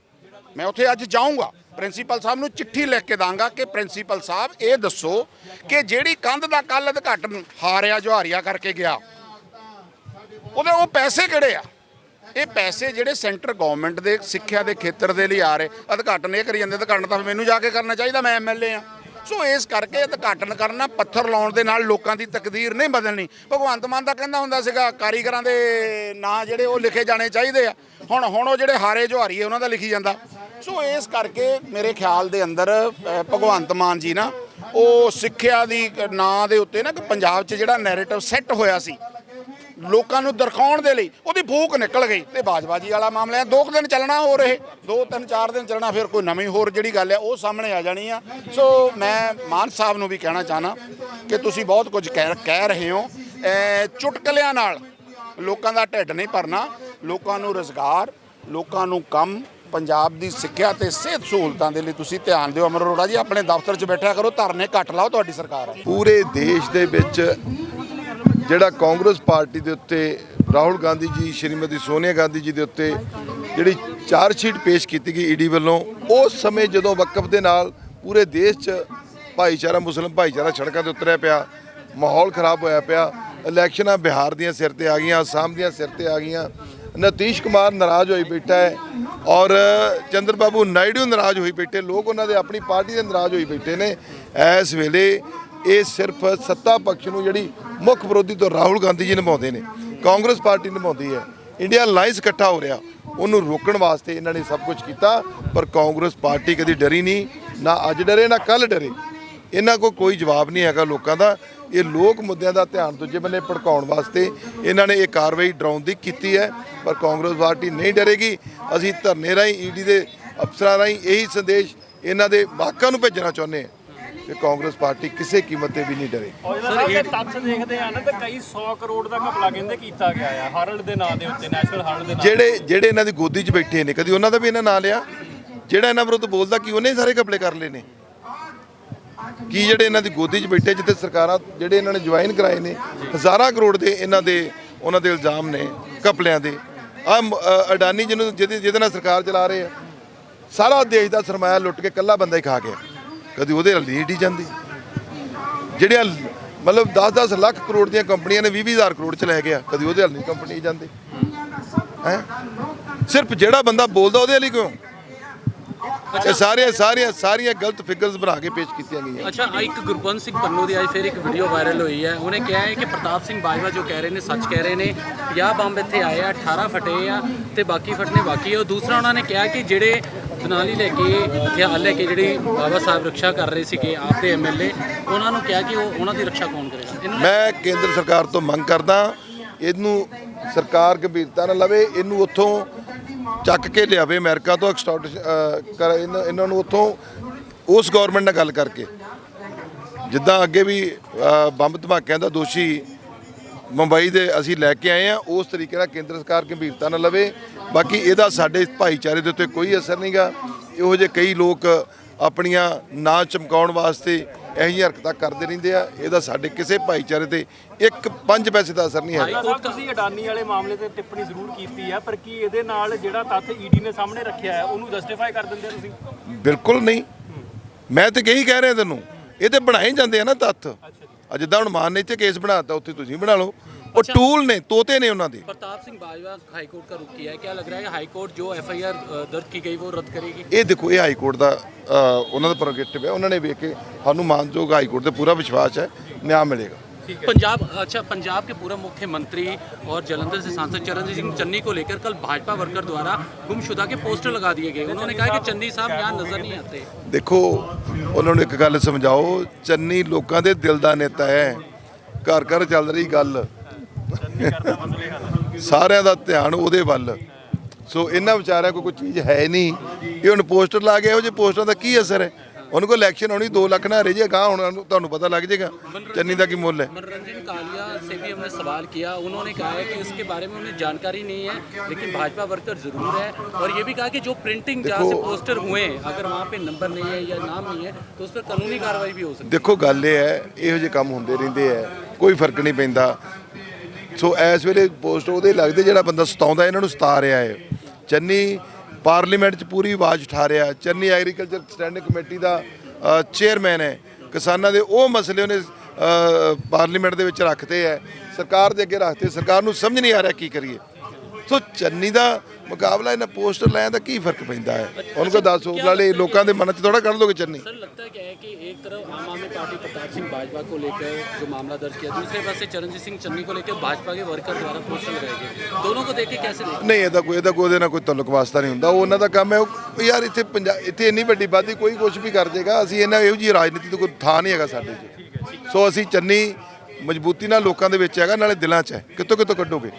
Speaker 1: ਮੈਂ ਉੱਥੇ ਅੱਜ ਜਾਊਂਗਾ। ਪ੍ਰਿੰਸੀਪਲ ਸਾਹਿਬ ਨੂੰ ਚਿੱਠੀ ਲਿਖ ਕੇ ਦਾਂਗਾ ਕਿ ਪ੍ਰਿੰਸੀਪਲ ਸਾਹਿਬ, ਇਹ ਦੱਸੋ ਕਿ ਜਿਹੜੀ ਕੰਧ ਦਾ ਕੱਲ ਉਦਘਾਟਨ ਹਾਰਿਆ, ਜੁਹਾਰੀਆ ਕਰਕੇ ਗਿਆ, ਉਹਦੇ ਉਹ ਪੈਸੇ ਕਿਹੜੇ ਆ? ਇਹ ਪੈਸੇ ਜਿਹੜੇ ਸੈਂਟਰ ਗਵਰਨਮੈਂਟ ਦੇ ਸਿੱਖਿਆ ਦੇ ਖੇਤਰ ਦੇ ਲਈ ਆ ਰਹੇ ਉਦਘਾਟਨ ਇਹ ਕਰੀ ਜਾਂਦੇ ਉਦਘਾਟਨ ਤਾਂ ਮੈਨੂੰ ਜਾ ਕੇ ਕਰਨਾ ਚਾਹੀਦਾ, ਮੈਂ ਐਮਐਲਏ ਆ ਸੋ ਇਸ ਕਰਕੇ ਉਦਘਾਟਨ ਕਰਨਾ, ਪੱਥਰ ਲਾਉਣ ਦੇ ਨਾਲ ਲੋਕਾਂ ਦੀ ਤਕਦੀਰ ਨਹੀਂ ਬਦਲਣੀ। ਭਗਵੰਤ ਮਾਨ ਦਾ ਕਹਿੰਦਾ ਹੁੰਦਾ ਸੀਗਾ, ਕਾਰੀਗਰਾਂ ਦੇ ਨਾਂ ਜਿਹੜੇ ਉਹ ਲਿਖੇ ਜਾਣੇ ਚਾਹੀਦੇ ਆ। ਹੁਣ ਹੁਣ ਉਹ ਜਿਹੜੇ ਹਾਰੇ ਜੁਹਾਰੀ ਉਹਨਾਂ ਦਾ ਲਿਖੀ ਜਾਂਦਾ। ਸੋ ਇਸ ਕਰਕੇ ਮੇਰੇ ਖਿਆਲ ਦੇ ਅੰਦਰ ਭਗਵੰਤ ਮਾਨ ਜੀ ਨਾ, ਉਹ ਸਿੱਖਿਆ ਦੀ ਨਾਂ ਦੇ ਉੱਤੇ ਨਾ ਕਿ ਪੰਜਾਬ 'ਚ ਜਿਹੜਾ ਨੈਰੇਟਿਵ ਸੈੱਟ ਹੋਇਆ ਸੀ ਲੋਕਾਂ ਨੂੰ ਦਰਖਾਉਣ ਦੇ ਲਈ ਉਹਦੀ ਫੂਕ ਨਿਕਲ ਗਈ ਤੇ ਬਾਜਬਾਜੀ ਵਾਲਾ ਮਾਮਲਾ ਹੈ। ਦੋ ਕੁ ਦਿਨ ਚੱਲਣਾ ਹੋ ਰਹੇ ਦੋ ਤਿੰਨ ਚਾਰ ਦਿਨ ਚੱਲਣਾ, ਫਿਰ ਕੋਈ ਨਵੀਂ ਹੋਰ ਜਿਹੜੀ ਗੱਲ ਹੈ ਉਹ ਸਾਹਮਣੇ ਆ ਜਾਣੀ ਆ। ਸੋ ਮੈਂ ਮਾਨ ਸਾਹਿਬ ਨੂੰ ਵੀ ਕਹਿਣਾ ਚਾਹਨਾ ਕਿ ਤੁਸੀਂ ਬਹੁਤ ਕੁਝ ਕਹਿ ਕਹਿ ਰਹੇ ਹੋ। ਚੁਟਕਲਿਆਂ ਨਾਲ ਲੋਕਾਂ ਦਾ ਢਿੱਡ ਨਹੀਂ ਭਰਨਾ, ਲੋਕਾਂ ਨੂੰ ਰੋਜ਼ਗਾਰ, ਲੋਕਾਂ ਨੂੰ ਕੰਮ, ਪੰਜਾਬ ਦੀ ਸਿੱਖਿਆ ਤੇ ਸਿਹਤ ਸਹੂਲਤਾਂ ਦੇ ਲਈ ਤੁਸੀਂ ਧਿਆਨ ਦਿਓ। ਅਮਰ ਅਰੋੜਾ ਜੀ, ਆਪਣੇ ਦਫ਼ਤਰ 'ਚ ਬੈਠਿਆ ਕਰੋ, ਧਰਨੇ ਘੱਟ ਲਾਓ, ਤੁਹਾਡੀ ਸਰਕਾਰ
Speaker 2: ਪੂਰੇ ਦੇਸ਼ ਦੇ ਵਿੱਚ ਜਿਹੜਾ ਕਾਂਗਰਸ ਪਾਰਟੀ ਦੇ ਉੱਤੇ, ਰਾਹੁਲ ਗਾਂਧੀ ਜੀ, ਸ਼੍ਰੀਮਤੀ ਸੋਨੀਆ ਗਾਂਧੀ ਜੀ ਦੇ ਉੱਤੇ ਜਿਹੜੀ ਚਾਰਜ ਸ਼ੀਟ ਪੇਸ਼ ਕੀਤੀ ਗਈ ਈਡੀ ਵੱਲੋਂ, ਉਸ ਸਮੇਂ ਜਦੋਂ ਵਕਫ ਦੇ ਨਾਲ ਪੂਰੇ ਦੇਸ਼ 'ਚ ਭਾਈਚਾਰਾ, ਮੁਸਲਮ ਭਾਈਚਾਰਾ ਸੜਕਾਂ ਤੇ ਉਤਰਿਆ ਪਿਆ, ਮਾਹੌਲ ਖਰਾਬ ਹੋਇਆ ਪਿਆ, ਇਲੈਕਸ਼ਨਾਂ ਬਿਹਾਰ ਦੀਆਂ ਸਿਰ ਤੇ ਆ ਗਈਆਂ ਆਸਾਮ ਦੀਆਂ ਸਿਰ ਤੇ ਆ ਗਈਆਂ, ਨਤੀਸ਼ ਕੁਮਾਰ ਨਾਰਾਜ਼ ਹੋਈ ਬੈਠਾ ਹੈ ਔਰ ਚੰਦਰ ਬਾਬੂ ਨਾਇਡੂ ਨਾਰਾਜ਼ ਹੋਈ ਬੈਠੇ, ਲੋਕ ਉਹਨਾਂ ਦੇ ਆਪਣੀ ਪਾਰਟੀ ਦੇ ਨਾਰਾਜ਼ ਹੋਈ ਬੈਠੇ ਨੇ। ਇਸ ਵੇਲੇ ਇਹ ਸਿਰਫ ਸੱਤਾ ਪੱਖ ਨੂੰ ਜਿਹੜੀ ਮੁੱਖ ਵਿਰੋਧੀ ਤੋਂ ਰਾਹੁਲ ਗਾਂਧੀ ਜੀ ਨਿਭਾਉਂਦੇ ਨੇ, ਕਾਂਗਰਸ ਪਾਰਟੀ ਨਿਭਾਉਂਦੀ ਹੈ, ਇੰਡੀਆ ਅਲਾਈਅੰਸ ਇਕੱਠਾ ਹੋ ਰਿਹਾ, ਉਹਨੂੰ ਰੋਕਣ ਵਾਸਤੇ ਇਹਨਾਂ ਨੇ ਸਭ ਕੁਝ ਕੀਤਾ, ਪਰ ਕਾਂਗਰਸ ਪਾਰਟੀ ਕਦੀ ਡਰੀ ਨਹੀਂ, ਨਾ ਅੱਜ ਡਰੇ, ਨਾ ਕੱਲ ਡਰੇ। ਇਹਨਾਂ ਕੋਲ ਕੋਈ ਜਵਾਬ ਨਹੀਂ ਹੈਗਾ ਲੋਕਾਂ ਦਾ। ਇਹ ਲੋਕ ਮੁੱਦਿਆਂ ਦਾ ਧਿਆਨ ਦੂਜੇ ਬੰਨੇ ਭੜਕਾਉਣ ਵਾਸਤੇ ਇਹਨਾਂ ਨੇ ਇਹ ਕਾਰਵਾਈ ਡਰਾਉਣ ਦੀ ਕੀਤੀ ਹੈ, ਪਰ ਕਾਂਗਰਸ ਪਾਰਟੀ ਨਹੀਂ ਡਰੇਗੀ। ਅਸੀਂ ਧਰਨੇ ਰਾਹੀਂ, ਈਡੀ ਦੇ ਅਫਸਰਾਂ ਰਾਹੀਂ ਇਹੀ ਸੰਦੇਸ਼ ਇਹਨਾਂ ਦੇ ਬਾਕਾਂ ਨੂੰ ਭੇਜਣਾ ਚਾਹੁੰਦੇ ਹਾਂ। ਕਿ ਕਾਂਗਰਸ ਪਾਰਟੀ ਕਿਸੇ ਕੀਮਤ ਤੇ ਵੀ ਨਹੀਂ ਡਰੇ।
Speaker 3: ਸਰ ਇਹ ਤੱਥ ਦੇਖਦੇ ਆ ਨਾ ਤੇ ਕਈ 100 ਕਰੋੜ ਦਾ ਘਪਲਾ ਕਹਿੰਦੇ ਕੀਤਾ ਗਿਆ ਆ ਹਰਲ ਦੇ ਨਾਂ ਦੇ ਉੱਤੇ ਨੈਸ਼ਨਲ ਹਰਲ ਦੇ ਨਾਂ
Speaker 2: ਜਿਹੜੇ ਜਿਹੜੇ ਇਹਨਾਂ ਦੀ ਗੋਦੀ 'ਚ ਬੈਠੇ ਨੇ ਕਦੀ ਉਹਨਾਂ ਦਾ ਵੀ ਇਹਨਾਂ ਨਾਂ ਲਿਆ? ਜਿਹੜਾ ਇਹਨਾਂ ਵਿਰੁੱਧ ਬੋਲਦਾ ਕਿ ਉਹਨੇ ਸਾਰੇ ਕਪਲੇ ਕਰ ਲਏ ਨੇ? ਕੀ ਜਿਹੜੇ ਇਹਨਾਂ ਦੀ ਗੋਦੀ 'ਚ ਬੈਠੇ ਜਿੱਥੇ ਸਰਕਾਰਾਂ ਜਿਹੜੇ ਇਹਨਾਂ ਨੇ ਜੁਆਇਨ ਕਰਾਏ ਨੇ ਹਜ਼ਾਰਾਂ ਕਰੋੜ ਦੇ ਇਹਨਾਂ ਦੇ ਉਹਨਾਂ ਦੇ ਇਲਜ਼ਾਮ ਨੇ ਕਪਲਿਆਂ ਦੇ। ਆ ਅਡਾਨੀ ਜਿਹਨੂੰ ਜਿਹਦੇ ਜਿਹਦੇ ਨਾਲ ਸਰਕਾਰ ਚਲਾ ਰਹੇ ਆ ਸਾਰਾ ਦੇਸ਼ ਦਾ ਸਰਮਾਇਆ ਲੁੱਟ ਕੇ ਕੱਲਾ ਬੰਦਾ ਹੀ ਖਾ ਗਿਆ। ਕਦੀ ਉਹਦੇ ਨਾਲ ਲੀਡ ਹੀ ਜਾਂਦੀ। ਜਿਹੜੀਆਂ ਮਤਲਬ 10-10 ਲੱਖ ਕਰੋੜ ਦੀਆਂ ਕੰਪਨੀਆਂ ਨੇ 20 ਹਜ਼ਾਰ ਕਰੋੜ ਚ ਲੈ ਗਿਆ, ਕਦੀ ਉਹਦੇ ਹਲ ਨਹੀਂ ਕੰਪਨੀ ਜਾਂਦੇ। ਹੈ? ਸਿਰਫ ਜਿਹੜਾ ਬੰਦਾ ਬੋਲਦਾ ਉਹਦੇ ਲਈ ਕਿਉਂ? ਇਹ ਸਾਰੀਆਂ ਸਾਰੀਆਂ ਸਾਰੀਆਂ ਗਲਤ ਫਿਗਰਸ ਬਣਾ ਕੇ ਪੇਸ਼ ਕੀਤੀਆਂ ਗਈਆਂ।
Speaker 3: ਅੱਛਾ ਆਹ ਇੱਕ ਗੁਰਬੰਦ ਸਿੰਘ ਪੰਨੂ ਦੀ ਅੱਜ ਫਿਰ ਇੱਕ ਵੀਡੀਓ ਵਾਇਰਲ ਹੋਈ ਹੈ। ਉਹਨੇ ਕਿਹਾ ਹੈ ਕਿ ਪ੍ਰਤਾਪ ਸਿੰਘ ਬਾਜਵਾ ਜੋ ਕਹਿ ਰਹੇ ਨੇ ਸੱਚ ਕਹਿ ਰਹੇ ਨੇ 50 ਬੰਬ ਇੱਥੇ ਆਏ ਆ 18 ਫਟੇ ਆ ਤੇ ਬਾਕੀ ਫਟਨੇ ਬਾਕੀ ਆ। ਉਹ ਦੂਸਰਾ ਉਹਨਾਂ ਨੇ ਕਿਹਾ ਕਿ ਜਿਹੜੇ ਦਨਾਲੀ ਲੈ ਕੇ ਹਥਿਆਰ ਲੈ ਕੇ ਜਿਹੜੀ ਬਾਬਾ ਸਾਹਿਬ ਰੱਖਿਆ ਕਰ ਰਹੇ ਸੀਗੇ ਆਪ ਦੇ ਐਮਐਲਏ ਉਹਨਾਂ ਨੂੰ ਕਿਹਾ ਕਿ ਉਹ ਉਹਨਾਂ ਦੀ ਰੱਖਿਆ ਕੌਣ ਕਰੇਗਾ? ਇਹਨਾਂ
Speaker 2: ਮੈਂ ਕੇਂਦਰ ਸਰਕਾਰ ਤੋਂ ਮੰਗ ਕਰਦਾ ਇਹਨੂੰ ਸਰਕਾਰ ਗੰਭੀਰਤਾ ਨਾਲ ਲਵੇ ਇਹਨੂੰ ਉੱਥੋਂ ਚੱਕ ਕੇ ਲਿਆਵੇ ਅਮਰੀਕਾ ਤੋਂ ਐਕਸਟੋਰਟ ਕਰ ਇਹਨਾਂ ਇਹਨਾਂ ਨੂੰ ਉੱਥੋਂ ਉਸ ਗਵਰਨਮੈਂਟ ਨਾਲ ਗੱਲ ਕਰਕੇ। ਜਿੱਦਾਂ ਅੱਗੇ ਵੀ ਬੰਬ ਧਮਾਕਿਆਂ ਦਾ ਦੋਸ਼ੀ ਮੁੰਬਈ ਦੇ ਅਸੀਂ ਲੈ ਕੇ ਆਏ ਆ ਉਸ ਤਰੀਕੇ ਨਾਲ ਕੇਂਦਰ ਸਰਕਾਰ ਗੰਭੀਰਤਾ ਨਾਲ ਲਵੇ। ਬਾਕੀ ਇਹਦਾ ਸਾਡੇ ਭਾਈਚਾਰੇ ਦੇ ਉੱਤੇ ਕੋਈ ਅਸਰ ਨਹੀਂਗਾ ਇਹੋ ਜਿਹੇ ਕਈ ਲੋਕ ਆਪਣੀਆਂ ਨਾ ਚਮਕਾਉਣ ਵਾਸਤੇ ਜਿਹੀਆਂ ਹਰਕਤਾਂ ਕਰਦੇ ਰਹਿੰਦੇ ਆ ਇਹਦਾ ਸਾਡੇ ਕਿਸੇ ਭਾਈਚਾਰੇ ਤੇ ਇੱਕ ਪੰਜ ਪੈਸੇ ਦਾ ਅਸਰ ਨਹੀਂ
Speaker 3: ਹਾਈ
Speaker 2: ਹੈ
Speaker 3: ਕੋਰਟ ਤੁਸੀਂ ਅਡਾਨੀ ਵਾਲੇ ਮਾਮਲੇ ਤੇ ਟਿੱਪਣੀ ਜ਼ਰੂਰ ਕੀਤੀ ਹੈ ਪਰ ਕੀ ਇਹਦੇ ਨਾਲ ਜਿਹੜਾ ਤੱਥ ਈਡੀ ਨੇ ਸਾਹਮਣੇ ਰੱਖਿਆ ਹੈ ਉਹਨੂੰ ਜਸਟੀਫਾਈ ਕਰ ਦਿੰਦੇ ਤੁਸੀਂ?
Speaker 2: ਬਿਲਕੁਲ ਨਹੀਂ। ਮੈਂ ਤੇ ਕਹੀ ਕਹਿ ਰਿਹਾ ਤੈਨੂੰ ਇਹ ਤੇ ਬਣਾਏ ਜਾਂਦੇ ਆ ਨਾ ਤੱਥ। ਆ ਜਿੱਦਾਂ ਹੁਣ ਮਾਨ ਨੇ ਇੱਥੇ ਕੇਸ ਬਣਾਤਾ ਉੱਥੇ ਤੁਸੀਂ ਬਣਾ ਲਓ। ਉਹ ਟੂਲ ਨੇ ਤੋਤੇ ਨੇ ਉਹਨਾਂ ਦੇ
Speaker 3: प्रताप सिंह बाजवा हाई कोर्ट का रुख किया है क्या लग रहा है कि हाई कोर्ट जो एफआईआर दर्ज की गई वो रद्द करेगी
Speaker 2: ਇਹ ਦੇਖੋ ਇਹ ਹਾਈ ਕੋਰਟ ਦਾ ਅ, ਉਹਨਾਂ ਦਾ ਪ੍ਰੋਗੇਟਿਵ ਹੈ ਉਹਨਾਂ ਨੇ ਵੇਖ ਕੇ ਸਾਨੂੰ ਮਾਨਯੋਗ ਹਾਈ ਕੋਰਟ ਤੇ ਪੂਰਾ ਵਿਸ਼ਵਾਸ ਹੈ ਨਿਆਂ ਮਿਲੇਗਾ
Speaker 3: पंजाब अच्छा पंजाब के पूर्व मुख्यमंत्री और जलंधर से सांसद चरणजीत सिंह चन्नी को लेकर कल भाजपा वर्कर द्वारा गुमशुदा के पोस्टर लगा दिए गए उन्होंने कहा कि चन्नी साहब यहाँ नजर नहीं आते
Speaker 2: ਦੇਖੋ ਉਹਨਾਂ ਨੂੰ ਇੱਕ ਗੱਲ ਸਮਝਾਓ ਚੰਨੀ ਲੋਕਾਂ ਦੇ ਦਿਲ ਦਾ ਨੇਤਾ ਹੈ ਘਰ ਘਰ ਚੱਲ ਰਹੀ ਗੱਲ ਸਾਰਿਆਂ ਦਾ ਧਿਆਨ ਉਹਦੇ ਵੱਲ ਸੋ ਇਹਨਾਂ ਵਿਚਾਰਿਆਂ ਕੋਲ ਕੋਈ ਚੀਜ਼ ਹੈ ਨਹੀਂ ਇਹ ਹੁਣ ਪੋਸਟਰ ਲਾ ਕੇ ਇਹੋ ਜਿਹੇ ਪੋਸਟਰਾਂ ਦਾ ਕੀ ਅਸਰ ਹੈ ਉਹਨਾਂ ਕੋਲ ਇਲੈਕਸ਼ਨ ਹੋਣੀ 2 ਲੱਖ ਨਾ ਰਹੇ ਜੇ ਗਾਂ ਹੁਣ ਉਹਨੂੰ- ਤੁਹਾਨੂੰ ਪਤਾ ਲੱਗ ਜਾਏਗਾ ਚੰਨੀ ਦਾ ਕੀ ਮੁੱਲ ਹੈ
Speaker 3: मनोरंजन कालिया से भी हमने सवाल किया उन्होंने कहा है कि इसके बारे में उन्हें जानकारी नहीं है लेकिन भाजपा वर्कर जरूर है और ये भी कहा कि जो प्रिंटिंग जहाँ से पोस्टर हुए हैं, अगर वहाँ पे नंबर नहीं है या नाम नहीं है तो उस पर कानूनी कार्रवाई भी हो सकती
Speaker 2: ਦੇਖੋ ਗੱਲ ਇਹ ਹੈ ਇਹੋ ਜਿਹੇ ਕੰਮ ਹੁੰਦੇ ਰਹਿੰਦੇ ਆ ਕੋਈ ਫਰਕ ਨਹੀਂ ਪੈਂਦਾ ਸੋ ਇਸ ਵੇਲੇ ਪੋਸਟ ਉਹਦੇ ਲੱਗਦੇ ਜਿਹੜਾ ਬੰਦਾ ਸਤਾਉਂਦਾ, ਇਹਨਾਂ ਨੂੰ ਸਤਾ ਰਿਹਾ ਹੈ। ਚੰਨੀ ਪਾਰਲੀਮੈਂਟ 'ਚ ਪੂਰੀ ਆਵਾਜ਼ ਉਠਾ ਰਿਹਾ ਚੰਨੀ ਐਗਰੀਕਲਚਰ ਸਟੈਂਡਿੰਗ ਕਮੇਟੀ ਦਾ ਚੇਅਰਮੈਨ ਹੈ। ਕਿਸਾਨਾਂ ਦੇ ਉਹ ਮਸਲੇ ਉਹਨੇ ਪਾਰਲੀਮੈਂਟ ਦੇ ਵਿੱਚ ਰੱਖਦੇ ਹੈ। ਸਰਕਾਰ ਦੇ ਅੱਗੇ ਰੱਖਦੇ ਸਰਕਾਰ ਨੂੰ ਸਮਝ ਨਹੀਂ ਆ ਰਿਹਾ ਕੀ ਕਰੀਏ। ਸੋ ਚੰਨੀ ਦਾ ਮੁਕਾਬਲਾ ਇਹਨਾਂ ਪੋਸਟਰ ਲੈਣ ਦਾ ਕੀ ਫਰਕ ਪੈਂਦਾ ਹੈ ਉਹਨਾਂ ਕੋ ਦੱਸੋ ਨਾਲੇ ਲੋਕਾਂ ਦੇ ਮਨ 'ਚ ਥੋੜਾ ਕੱਢ ਦੋਗੇ ਚੰਨੀ
Speaker 3: सर लगता क्या है कि एक तरफ आम आदमी पार्टी प्रताप सिंह बाजवा को लेकर जो मामला दर्ज किया दूसरे पास से चरणजीत सिंह चन्नी को लेकर भाजपा के वर्कर द्वारा पोस्टर लगाए गए दोनों को देख के कैसे देखते
Speaker 2: ਨਹੀਂ ਇਹਦਾ ਕੋਈ ਇਹਦਾ ਕੋਈ ਉਹਦੇ ਨਾਲ ਕੋਈ ਤਾਲੁਕ ਵਾਸਤਾ ਨਹੀਂ ਹੁੰਦਾ ਉਹ ਉਹਨਾਂ ਦਾ ਕੰਮ ਹੈ ਉਹ ਯਾਰ ਇੱਥੇ ਪੰਜਾਬ ਇੱਥੇ ਇੰਨੀ ਵੱਡੀ ਬਾਦੀ ਕੋਈ ਕੁਝ ਵੀ ਕਰ ਦੇਗਾ ਅਸੀਂ ਇਹਨਾਂ ਇਹੋ ਜੀ ਰਾਜਨੀਤੀ ਤੋਂ ਕੋਈ ਥਾਂ ਨਹੀਂ ਹੈਗਾ ਸਾਡੇ 'ਚ ਸੋ ਅਸੀਂ ਚੰਨੀ ਮਜ਼ਬੂਤੀ ਨਾਲ ਲੋਕਾਂ ਦੇ ਵਿੱਚ ਹੈਗਾ ਨਾਲੇ ਦਿਲਾਂ 'ਚ ਹੈ ਕਿੱਥੋਂ ਕਿੱਥੋਂ ਕੱਢੋਗੇ